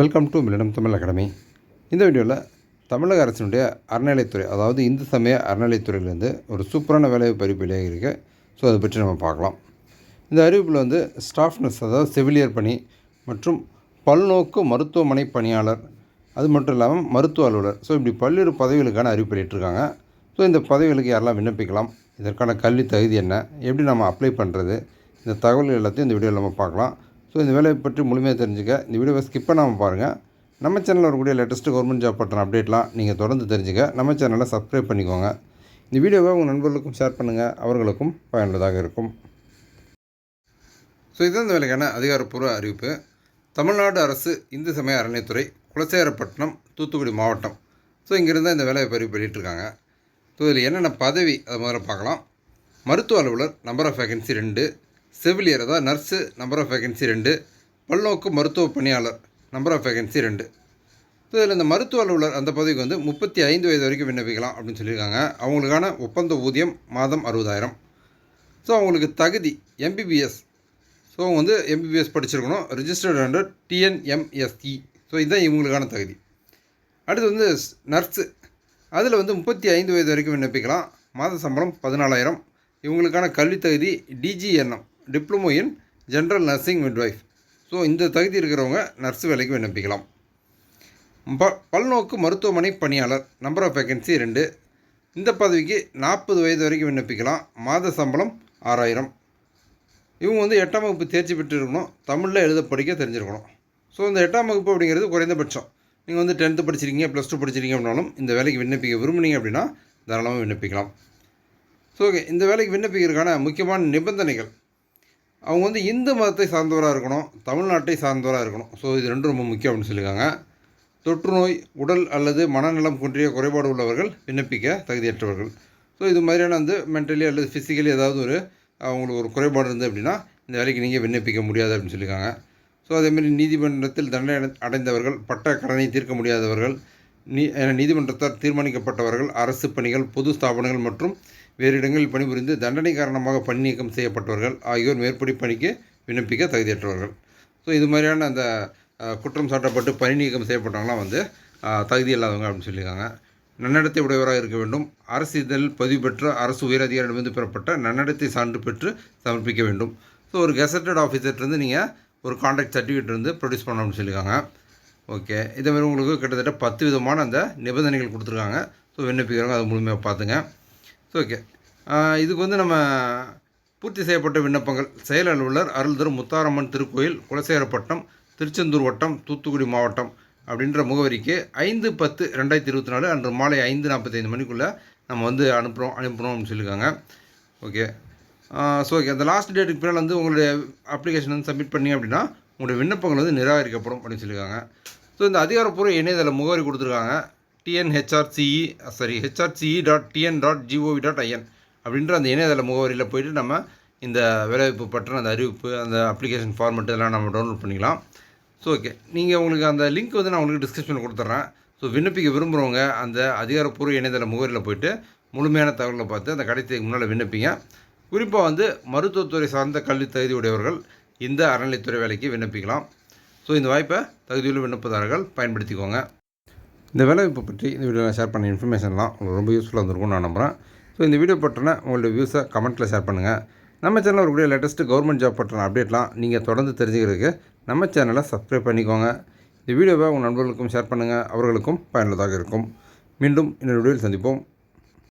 Welcome to millennium Tamil academy இந்த வீடியோவில் தமிழக அரசினுடைய அறநிலைத்துறை அதாவது இந்து சமய அறநிலைத்துறையிலேருந்து ஒரு சூப்பரான வேலை அறிவிப்பு இருக்குது ஸோ அதை பற்றி நம்ம பார்க்கலாம். இந்த அறிவிப்பில் வந்து ஸ்டாஃப்னஸ் அதாவது செவிலியர் பணி மற்றும் பல்நோக்கு மருத்துவமனை பணியாளர் அது மட்டும் இல்லாமல் மருத்துவ அலுவலர். ஸோ இப்படி பல்வேறு பதவிகளுக்கான அறிவிப்பு வெளியிட்டிருக்காங்க. ஸோ இந்த பதவிகளுக்கு யாரெல்லாம் விண்ணப்பிக்கலாம் இதற்கான கல்வி தகுதி என்ன எப்படி நம்ம அப்ளை பண்ணுறது இந்த தகவல்கள் எல்லாத்தையும் இந்த வீடியோவில் நம்ம பார்க்கலாம். ஸோ இந்த வேலையை பற்றி முழுமையாக தெரிஞ்சுக்க இந்த வீடியோவை ஸ்கிப் பண்ணாமல் பாருங்கள் நம்ம சேனலில் வரக்கூடிய லேட்டஸ்ட்டு கவர்மெண்ட் ஜாப் பற்றின அப்டேட்லாம் நீங்கள் தொடர்ந்து தெரிஞ்சுக்க நம்ம சேனலை சப்ஸ்கிரைப் பண்ணிக்கோங்க. இந்த வீடியோவை உங்கள் நண்பர்களுக்கும் ஷேர் பண்ணுங்கள் அவர்களுக்கும் பயனுள்ளதாக இருக்கும். ஸோ இதுதான் இந்த வேலைக்கான அதிகாரப்பூர்வ அறிவிப்பு. தமிழ்நாடு அரசு இந்து சமய அறநிலைத்துறை குலசேகரப்பட்டினம் தூத்துக்குடி மாவட்டம். ஸோ இங்கேருந்து இந்த வேலையை பதிவு பண்ணிகிட்ருக்காங்க ஸோ இதில் என்னென்ன பதவி அதை முதல்ல பார்க்கலாம். மருத்துவ அலுவலர் நம்பர் ஆஃப் வேகன்சி ரெண்டு. செவிலியர் அதாவது நர்ஸு நம்பர் ஆஃப் வேகன்சி ரெண்டு. பல்நோக்கு மருத்துவ பணியாளர் நம்பர் ஆஃப் வேகன்சி ரெண்டு. ஸோ இதில் இந்த மருத்துவ அலுவலர் அந்த பதவிக்கு வந்து முப்பத்தி ஐந்து வயது வரைக்கும் விண்ணப்பிக்கலாம் அப்படின்னு சொல்லியிருக்காங்க. அவங்களுக்கான ஒப்பந்த ஊதியம் மாதம் அறுபதாயிரம். ஸோ அவங்களுக்கு தகுதி எம்பிபிஎஸ் ஸோ அவங்க வந்து எம்பிபிஎஸ் படிச்சிருக்கணும். ரிஜிஸ்டர்ட் அண்டர் டிஎன்எம்எஸ்இ ஸோ இதுதான் இவங்களுக்கான தகுதி. அடுத்து வந்து நர்ஸு அதில் வந்து முப்பத்தி ஐந்து வயது வரைக்கும் விண்ணப்பிக்கலாம். மாத சம்பளம் பதினாலாயிரம். இவங்களுக்கான கல்வித் தகுதி DGNM diploma in general nursing midwife. So இந்த தகுதி இருக்கிறவங்க நர்ஸ் வேலைக்கு விண்ணப்பிக்கலாம் ப பல்நோக்கு மருத்துவமனை பணியாளர் நம்பர் ஆஃப் வேகன்சி ரெண்டு. இந்த பதவிக்கு நாற்பது வயது வரைக்கும் விண்ணப்பிக்கலாம். மாத சம்பளம் ஆறாயிரம். இவங்க வந்து எட்டாம் வகுப்பு தேர்ச்சி பெற்றிருக்கணும். தமிழில் எழுத படிக்க தெரிஞ்சிருக்கணும். ஸோ இந்த எட்டாம் வகுப்பு அப்படிங்கிறது குறைந்தபட்சம். நீங்கள் வந்து டென்த்து படிச்சிருக்கீங்க ப்ளஸ் டூ படிச்சிருக்கீங்க அப்படின்னாலும் இந்த வேலைக்கு விண்ணப்பிக்க விரும்புனீங்க அப்படின்னா தாராளமாக விண்ணப்பிக்கலாம். ஸோ ஓகே இந்த வேலைக்கு விண்ணப்பிக்கிறதுக்கான முக்கியமான நிபந்தனைகள். அவங்க வந்து இந்து மதத்தை சார்ந்தவராக இருக்கணும் தமிழ்நாட்டை சார்ந்தவராக இருக்கணும். ஸோ இது ரெண்டும் ரொம்ப முக்கியம் அப்படின்னு சொல்லியிருக்காங்க. தொற்று நோய் உடல் அல்லது மனநலம் குன்றிய குறைபாடு உள்ளவர்கள் விண்ணப்பிக்க தகுதியற்றவர்கள். ஸோ இது மாதிரியான வந்து மென்டலி அல்லது ஃபிசிக்கலி ஏதாவது ஒரு அவங்களுக்கு ஒரு குறைபாடு இருந்து அப்படின்னா இந்த வேலைக்கு நீங்கள் விண்ணப்பிக்க முடியாது அப்படின்னு சொல்லியிருக்காங்க. ஸோ அதேமாதிரி நீதிமன்றத்தில் தண்டனை அடை- அடைந்தவர்கள் பட்ட கடனை தீர்க்க முடியாதவர்கள் நீ நீதிமன்றத்தால் தீர்மானிக்கப்பட்டவர்கள் அரசு பணிகள் பொது ஸ்தாபனங்கள் மற்றும் வேறு இடங்களில் பணிபுரிந்து தண்டனை காரணமாக பணி நீக்கம் செய்யப்பட்டவர்கள் ஆகியோர் மேற்படி பணிக்கு விண்ணப்பிக்க தகுதியற்றவர்கள். ஸோ இது மாதிரியான அந்த குற்றம் சாட்டப்பட்டு பணி நீக்கம் செய்யப்பட்டவங்களாம் வந்து தகுதி இல்லாதவங்க அப்படின்னு சொல்லியிருக்காங்க. நன்னடத்தை உடையவராக இருக்க வேண்டும். அரசு இதழில் பதிவு பெற்ற அரசு உயரதிகாரிடமிருந்து பெறப்பட்ட நன்னடத்தை சான்று பெற்று சமர்ப்பிக்க வேண்டும். ஸோ ஒரு கெசட்டட் ஆஃபீஸர்லேருந்து நீங்கள் ஒரு கான்ட்ராக்ட் சர்டிஃபிகேட் இருந்து ப்ரொடியூஸ் பண்ணணும்னு சொல்லியிருக்காங்க. ஓகே இதே மாதிரி உங்களுக்கு கிட்டத்தட்ட பத்து விதமான அந்த நிபந்தனைகள் கொடுத்துருக்காங்க. ஸோ விண்ணப்பிக்கிறவங்க அதை முழுமையாக பார்த்துங்க. ஓகே இதுக்கு வந்து நம்ம பூர்த்தி செய்யப்பட்ட விண்ணப்பங்கள். செயல் அலுவலர் அருள்தரும் முத்தாரம்மன் திருக்கோயில் குலசேகரப்பட்டம் திருச்செந்தூர் வட்டம் தூத்துக்குடி மாவட்டம் அப்படின்ற முகவரிக்கு ஐந்து பத்து ரெண்டாயிரத்தி இருபத்தி நாலு அன்று மாலை ஐந்து நாற்பத்தைந்து மணிக்குள்ளே நம்ம வந்து அனுப்புகிறோம் அனுப்புகிறோம் அப்படின்னு சொல்லியிருக்காங்க. ஓகே ஸோ ஓகே அந்த லாஸ்ட் டேட்டுக்கு பின்னால் வந்து உங்களுடைய அப்ளிகேஷன் வந்து சப்மிட் பண்ணி அப்படின்னா உங்களுடைய விண்ணப்பங்கள் வந்து நிராகரிக்கப்படும் அப்படின்னு சொல்லியிருக்காங்க. ஸோ இந்த அதிகாரப்பூர்வ இணையதள முகவரி கொடுத்துருக்காங்க. TNHRCE sorry HRCE dot TN dot GOV dot IN அப்படின்ற அந்த இணையதள முகவரியில் போயிட்டு நம்ம இந்த வேலைவாய்ப்பு பற்றின அந்த அறிவிப்பு அந்த அப்ளிகேஷன் ஃபார்மெட் இதெல்லாம் நம்ம டவுன்லோட் பண்ணிக்கலாம். ஸோ ஓகே நீங்கள் உங்களுக்கு அந்த லிங்க் வந்து நான் உங்களுக்கு டிஸ்கிரிப்ஷனில் கொடுத்துட்றேன் ஸோ விண்ணப்பிக்க விரும்புகிறவங்க அந்த அதிகாரப்பூர்வ இணையதள முகவரியில் போயிட்டு முழுமையான தகவலை பார்த்து அந்த கடைசிக்கு முன்னால் விண்ணப்பிங்க. குறிப்பாக வந்து மருத்துவத்துறை சார்ந்த கல்வி தகுதி உடையவர்கள் இந்த அறநிலைத்துறை வேலைக்கு விண்ணப்பிக்கலாம். ஸோ இந்த வாய்ப்பை தகுதியுள்ள விண்ணப்பதாரர்கள் பயன்படுத்திக்கோங்க. இந்த வேலைவாய்ப்பு பற்றி இந்த வீடியோவில் ஷேர் பண்ண இன்ஃபர்மேஷன்லாம் உங்களுக்கு ரொம்ப யூஸ்ஃபுல்லாக இருந்திருக்கும்னு நான் நம்புகிறேன் ஸோ இந்த வீடியோ பற்றின உங்களுடைய வியூஸை கமெண்ட்டில் ஷேர் பண்ணுங்கள் நம்ம சேனலில் இருக்கக்கூடிய லேட்டஸ்ட்டு கவர்மெண்ட் ஜாப் பற்றின அப்டேட்லாம் நீங்கள் தொடர்ந்து தெரிஞ்சுக்கிறதுக்கு நம்ம சேனலை சப்ஸ்கிரைப் பண்ணிக்கோங்க. இந்த வீடியோவை உங்கள் நண்பர்களுக்கும் ஷேர் பண்ணுங்கள் அவர்களுக்கும் பயனுள்ளதாக இருக்கும். மீண்டும் இன்னொரு வீடியோவில் சந்திப்போம்.